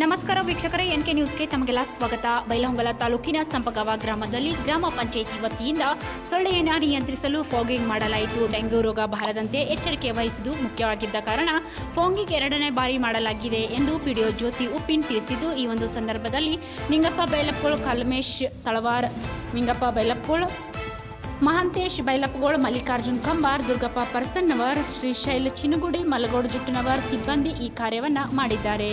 ನಮಸ್ಕಾರ ವೀಕ್ಷಕರೇ N K ನ್ಯೂಸ್ಗೆ ತಮಗೆಲ್ಲ ಸ್ವಾಗತ. ಬೈಲಹೊಂಗಲ ತಾಲೂಕಿನ ಸಂಪಗವಾ ಗ್ರಾಮದಲ್ಲಿ ಗ್ರಾಮ ಪಂಚಾಯಿತಿ ವತಿಯಿಂದ ಸೊಳ್ಳೆಯನ್ನು ನಿಯಂತ್ರಿಸಲು ಫೋಗಿಂಗ್ ಮಾಡಲಾಯಿತು. ಡೆಂಗ್ಯೂ ರೋಗ ಬಾರದಂತೆ ಎಚ್ಚರಿಕೆ ವಹಿಸುವುದು ಮುಖ್ಯವಾಗಿದ್ದ ಕಾರಣ ಫಾಗಿಂಗ್ ಎರಡನೇ ಬಾರಿ ಮಾಡಲಾಗಿದೆ ಎಂದು ಪಿಡಿಒ ಜ್ಯೋತಿ ಉಪ್ಪಿನ್ ತಿಳಿಸಿದ್ದು, ಈ ಒಂದು ಸಂದರ್ಭದಲ್ಲಿ ನಿಂಗಪ್ಪ ಬೈಲಪ್ಪಗಳು, ಕಲ್ಮೇಶ್ ತಳವಾರ್, ನಿಂಗಪ್ಪ ಬೈಲಪ್ಪಗಳು, ಮಹಾಂತೇಶ್ ಬೈಲಪ್ಪಗೋಳ್, ಮಲ್ಲಿಕಾರ್ಜುನ್ ಕಂಬಾರ್, ದುರ್ಗಪ್ಪ ಪರ್ಸನ್ನವರ್, ಶ್ರೀಶೈಲ್ ಚಿನುಗುಡಿ ಮಲಗೋಡು ಜುಟ್ಟನವರ್ ಸಿಬ್ಬಂದಿ ಈ ಕಾರ್ಯವನ್ನು ಮಾಡಿದ್ದಾರೆ.